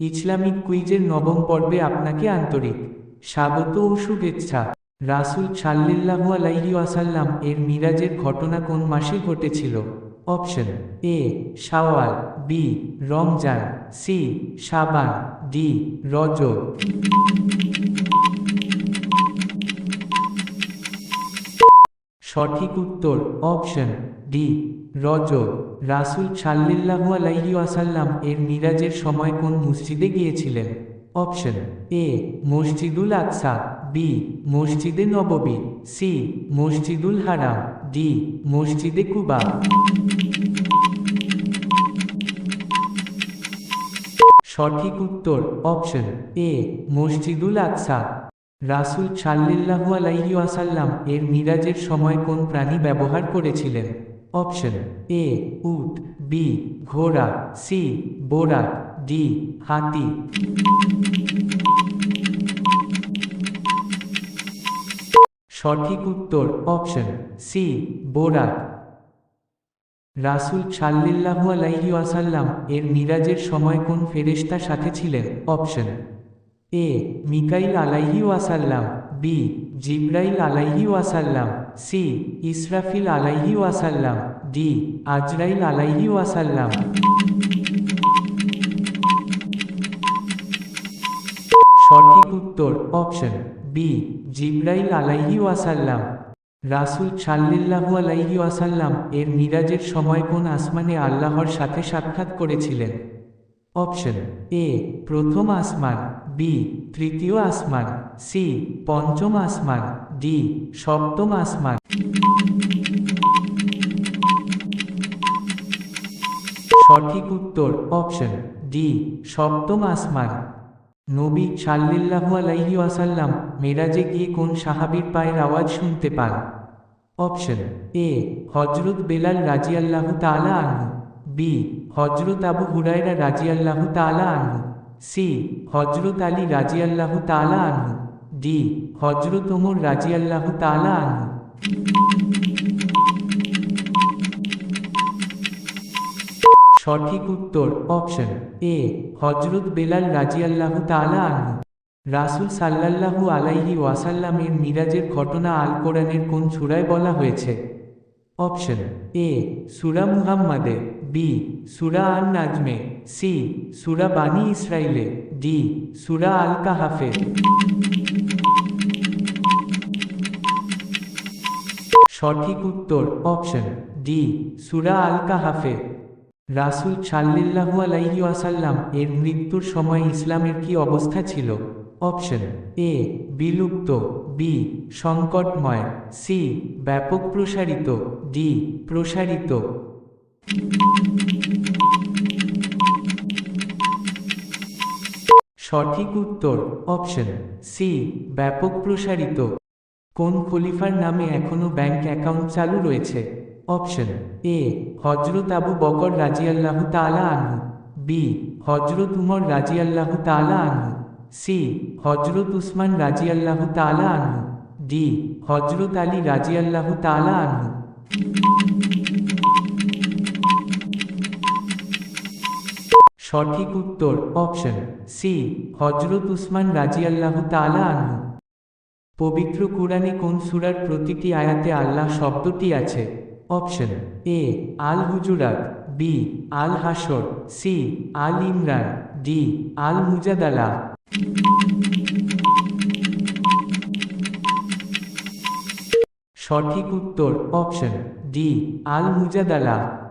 Islamic কুইজের নবম পর্বে আপনাকে আন্তরিক স্বাগত ও শুভেচ্ছা। রাসূল সাল্লিল্লাহু আলাইহি ওয়াসাল্লাম এর মিরাজের ঘটনা কোন মাসে ঘটেছিল? অপশন এ, শাওয়াল, বি, রমজান, সি, শাবান, ডি, রজব। সঠিক উত্তর অপশন ডি রজব, রাসূল সাল্লিল্লাহু আলাইহি ওয়াসাল্লাম এর মিরাজের সময় কোন মসজিদে গিয়েছিলেন? অপশন এ, মসজিদুল আকসা, বি, মসজিদে নববী, সি, মসজিদুল হারাম, ডি, মসজিদে কুবা। সঠিক উত্তর, অপশন এ, মসজিদুল আকসা। রাসূল সাল্লিল্লাহু আলাইহি ওয়াসাল্লাম এর মিরাজের সময় কোন প্রাণী ব্যবহার করেছিলেন? অপশন এ, উট, বি, ঘোড়া, সি, বোরাক, ডি, হাতি। সঠিক উত্তর অপশন সি, বোরাক। রাসূল সাল্লিল্লাহু আলাইহি ওয়াসাল্লাম এর মিরাজের সময় কোন ফেরেশতা সাথে ছিলেন? অপশন এ, মিকাইল আলাইহি ওয়াসাল্লাম, বি জিব্রাইল আলাইহি ওয়াসাল্লাম, সি, ইসরাফিল আলাইহি ওয়াসাল্লাম, ডি, আজরাইল আলাইহি ওয়াসাল্লাম। সঠিক উত্তর অপশন বি জিব্রাইল আলাইহি ওয়াসাল্লাম। রাসূল সাল্লিল্লাহু আলাইহি ওয়াসাল্লাম এর মিরাজের সময় কোন আসমানে আল্লাহর সাথে সাক্ষাৎ করেছিলেন? অপশন এ প্রথম আসমান। বি তৃতীয় আসমান সি পঞ্চম আসমান ডি সপ্তম আসমান সঠিক উত্তর অপশন ডি সপ্তম আসমান নবী সাল্লিল্লাহু আলাইহি ওয়াসাল্লাম মেরাজে গিয়ে কোন সাহাবীর পায়ের আওয়াজ শুনতে পান? অপশন এ হজরত বেলাল রাজিয়াল্লাহু তাআলা আনহু। বি হজরত আবু হুরায়রা রাজিয়াল্লাহু তাআলা আনহু। সি, হজরত আলী রাজিয়াল্লাহু তালা আনহু। ডি, হজরত ওমর রাজিয়াল্লাহু তাআলা আনহু। সঠিক উত্তর অপশন এ হজরত বেলাল রাজিয়াল্লাহু তালা আনহু। রাসূল সাল্লাল্লাহু আলাইহি ওয়াসাল্লামের মিরাজের ঘটনা আল কোরআনের কোন সূরায় বলা হয়েছে? অপশন এ সুরা মুহাম্মাদে বি সুরা আন নাজমে সি সুরা বানি ইসরাইলে ডি সুরা আল কাহাফে সঠিক উত্তর অপশন ডি সুরা আল কাহাফে রাসূল সাল্লিল্লাহু আলাইহি ওয়াসাল্লাম এর মৃত্যুর সময় ইসলামের কি অবস্থা ছিল? অপশন এ, বিলুপ্ত, বি, সংকটময়, সি, ব্যাপক প্রসারিত, ডি, প্রসারিত। সঠিক উত্তর, অপশন সি, ব্যাপক প্রসারিত। কোন খলিফার নামে এখনও ব্যাংক অ্যাকাউন্ট চালু রয়েছে? অপশন এ হজরত আবু বকর রাজিয়াল্লাহু তালা আনহু। বি হজরত উমর রাজিয়াল্লাহু তাআলা আনহু। সি হজরত উসমান রাজিয়াল্লাহু তাআলা আনহু, ডি হজরত আলী রাজিয়াল্লাহু তালা আনহু। সঠিক উত্তর অপশন সি হজরত উসমান রাজিয়াল্লাহু তালা আনহু। পবিত্র কুরআনে কোন সূরার প্রতিটি আয়াতে আল্লাহ শব্দটি আছে? অপশন এ আল হুজুরাত বি আল হাসর সি আল ইমরান ডি আল মুজাদালা সঠিক উত্তর অপশন ডি আল মুজাদালা।